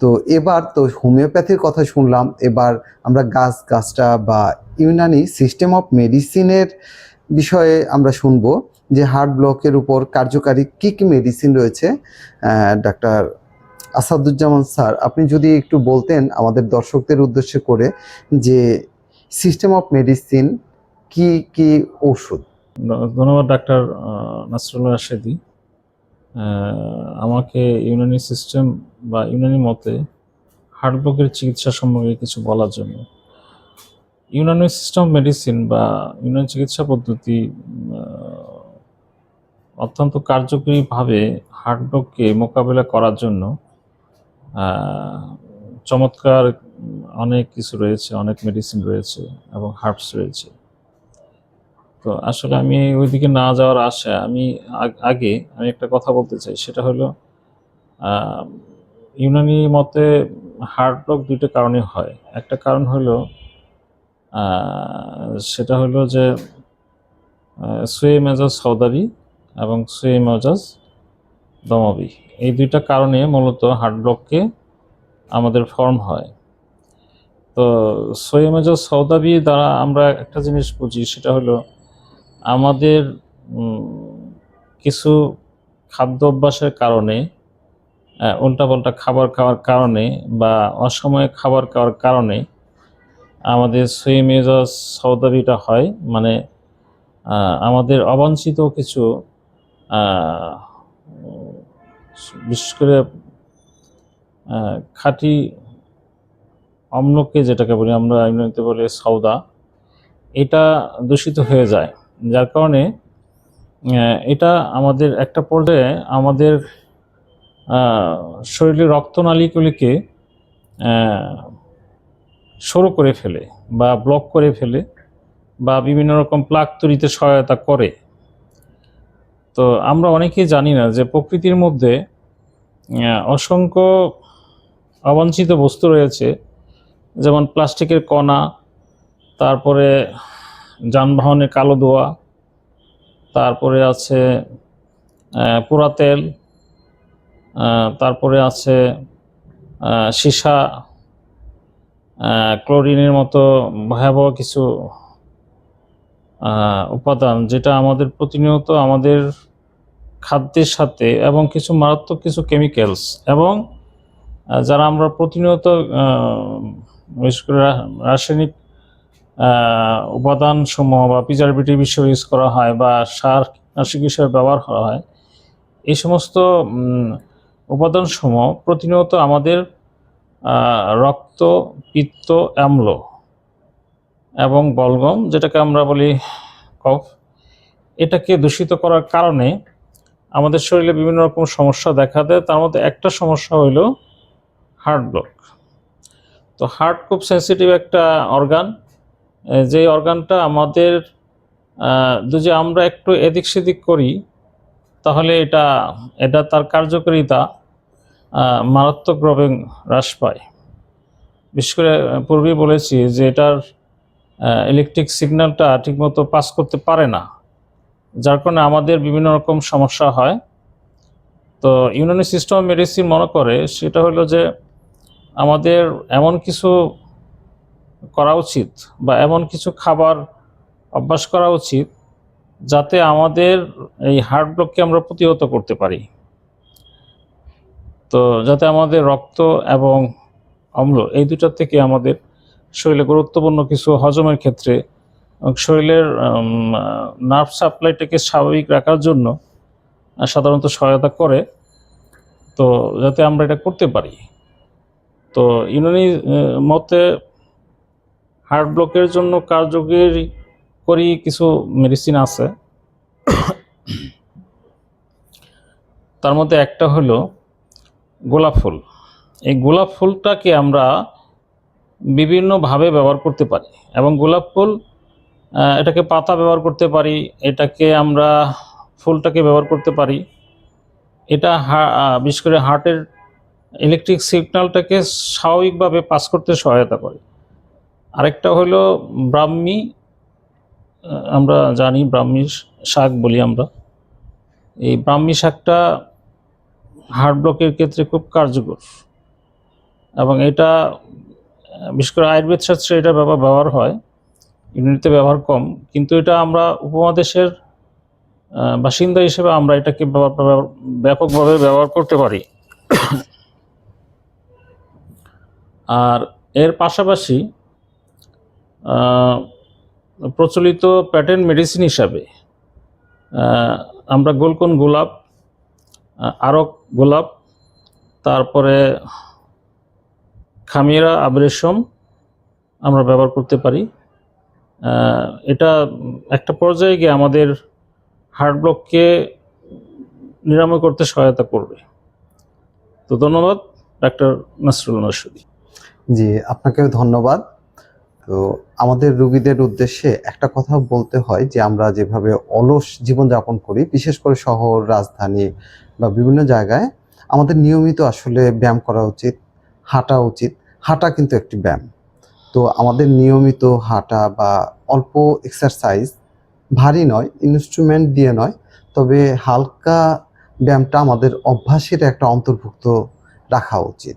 তো এবার তো হোমিওপ্যাথির কথা শুনলাম, এবার আমরা গাছ, গাছটা বা ইউনানি সিস্টেম অফ মেডিসিনের বিষয়ে আমরা শুনব যে হার্ট ব্লকের উপর কার্যকারী কী কী মেডিসিন রয়েছে। ডাক্তার আসাদুজ্জামান স্যার, আপনি যদি একটু বলতেন আমাদের দর্শকদের উদ্দেশ্যে করে যে সিস্টেম অফ মেডিসিন কি কি ওষুধ ধন্যবাদ ডাক্তার নাসরুল্লাহ রাশেদি। আমাকে ইউনানি সিস্টেম বা ইউনানি মতে হার্ট ব্লকের চিকিৎসা সম্পর্কে কিছু বলার জন্য। ইউনানি সিস্টেম মেডিসিন বা ইউনানি চিকিৎসা পদ্ধতি অত্যন্ত কার্যকরীভাবে হার্ট ব্লককে মোকাবিলা করার জন্য চমৎকার অনেক কিছু রয়েছে, অনেক মেডিসিন রয়েছে এবং হার্বস রয়েছে। তো আসলে আমি ওইদিকে না যাওয়ার আশা আমি আগ- আমি একটা কথা বলতে চাই, সেটা হলো ইউনানি মতে হার্ট ব্লক দুইটা কারণে হয়। একটা কারণ হলো সেটা হলো যে সুয়ে মেজাজ সৌদাবি এবং সুয়ে মেজাজ দমাবি। এই দুইটা কারণে মূলত হার্ট ব্লককে আমাদের ফর্ম হয়। তো সোয়ে মেজাজ সৌদাবি দ্বারা আমরা একটা জিনিস বুঝি, সেটা হলো আমাদের কিছু খাদ্য অভ্যাসের কারণে উল্টাপাল্টা খাবার খাওয়ার কারণে বা অসময়ে খাবার খাওয়ার কারণে আমাদের সুই মেজাজ সৌদাবিটা হয়। মানে আমাদের অবাঞ্ছিত কিছু বিশেষ করে খাঁটি অম্লকে যেটাকে বলি আমরা ইংরেজিতে বলি সৌদা এটা দূষিত হয়ে যায়। যার কারণে এটা আমাদের একটা পর্যায়ে আমাদের আহ, শরীরের রক্তনালীগুলিকে সরু করে ফেলে বা ব্লক করে ফেলে বা বিভিন্ন রকম প্লাক তৈরিতে সহায়তা করে। তো আমরা অনেকেই জানি না যে প্রকৃতির মধ্যে অসংখ্য অবাঞ্ছিত বস্তু রয়েছে যেমন প্লাস্টিকের কণা তারপরে যানবাহনের কালো ধোয়া, তারপরে আছে পোড়া তেল তারপরে আছে সীসা ক্লোরিনের মতো ভয়াবহ কিছু উপাদান যেটা আমাদের প্রতিনিয়ত আমাদের খাদ্যের সাথে এবং কিছু মারাত্মক কিছু কেমিক্যালস এবং যারা আমরা প্রতিনিয়ত বিশেষ করে রাসায়নিক আহ, উপাদান সমূহ বা প্রিজারভেটিভ হিসেবে ইউজ করা হয় বা সার কীটনাশক হিসেবে ব্যবহার করা হয় এই সমস্ত উপাদান সমূহ প্রতিনিয়ত আমাদের রক্ত পিত্ত অম্ল এবং বলগম যেটাকে আমরা বলি কফ এটাকে দূষিত করার কারণে আমাদের শরীরে বিভিন্ন রকম সমস্যা দেখা দেয়। তার মধ্যে একটা সমস্যা হইল হার্ট ব্লক তো হার্ট খুব সেন্সিটিভ একটা অর্গান যে অর্গানটা আমাদের যদি আমরা একটু এদিক সেদিক করি, তাহলে এটা এটা তার কার্যকারিতা মারাত্মকভাবে হ্রাস পায়। বিশেষ করে পূর্বেই বলেছি যে এটার ইলেকট্রিক সিগন্যালটা ঠিকমতো পাস করতে পারে না, যার কারণে আমাদের বিভিন্ন রকম সমস্যা হয়। তো ইউনানি সিস্টেম মেডিসিন মনে করে, সেটা হলো যে আমাদের এমন কিছু করা উচিত বা এমন কিছু খাবার অভ্যাস করা উচিত যাতে আমাদের এই হার্ট ব্লককে আমরা প্রতিহত করতে পারি। তো যাতে আমাদের রক্ত এবং অম্ল এই দুটার থেকে আমাদের শরীরে গুরুত্বপূর্ণ কিছু হজমের ক্ষেত্রে শরীরের নার্ভ সাপ্লাইটাকে স্বাভাবিক রাখার জন্য সাধারণত সহায়তা করে। তো যাতে আমরা এটা করতে পারি। তো ইউনানি মতে হার্ট ব্লকের জন্য কার্যকরী করি কিছু মেডিসিন আছে। তার মধ্যে একটা হলো গোলাপ ফুল। এই গোলাপ ফুলটাকে আমরা বিভিন্নভাবে ব্যবহার করতে পারি এবং গোলাপ ফুল এটাকে পাতা ব্যবহার করতে পারি, এটাকে আমরা ফুলটাকে ব্যবহার করতে পারি। এটা বিশেষ করে হার্টের ইলেকট্রিক সিগন্যালটাকে স্বাভাবিকভাবে পাস করতে সহায়তা করে। আরেকটা হলো ব্রাহ্মী আমরা জানি ব্রাহ্মী শাক বলি আমরা। এই ব্রাহ্মী শাকটা হার্ট ব্লকের ক্ষেত্রে খুব কার্যকর এবং এটা বিশেষ করে আয়ুর্বেদ শাস্ত্রে এটা ব্যবহার হয় ইউনিটিতে ব্যবহার কম, কিন্তু এটা আমরা উপমহাদেশের বাসিন্দা হিসেবে আমরা এটাকে ব্যাপকভাবে ব্যবহার করতে পারি। আর এর পাশাপাশি প্রচলিত প্যাটার্ন মেডিসিন হিসাবে আমরা গোলকন গোলাপ আরক গোলাপ, তারপরে খামিরা আবরেশম আমরা ব্যবহার করতে পারি। এটা একটা পর্যায়ে গিয়ে আমাদের হার্ট ব্লককে নিরাময় করতে সহায়তা করবে। তো ধন্যবাদ, ডাক্তার নাসরুল নসুদি জি, আপনাকেও ধন্যবাদ। তো আমাদের রুগীদের উদ্দেশ্যে একটা কথা বলতে হয় যে আমরা যেভাবে অলস জীবনযাপন করি, বিশেষ করে শহর, রাজধানী বা বিভিন্ন জায়গায়, আমাদের নিয়মিত আসলে ব্যায়াম করা উচিত, হাঁটা উচিত। হাঁটা কিন্তু একটি ব্যায়াম। তো আমাদের নিয়মিত হাঁটা বা অল্প এক্সারসাইজ ভারী নয় ইনস্ট্রুমেন্ট দিয়ে নয়, তবে হালকা ব্যায়ামটা আমাদের অভ্যাসের একটা অন্তর্ভুক্ত রাখা উচিত।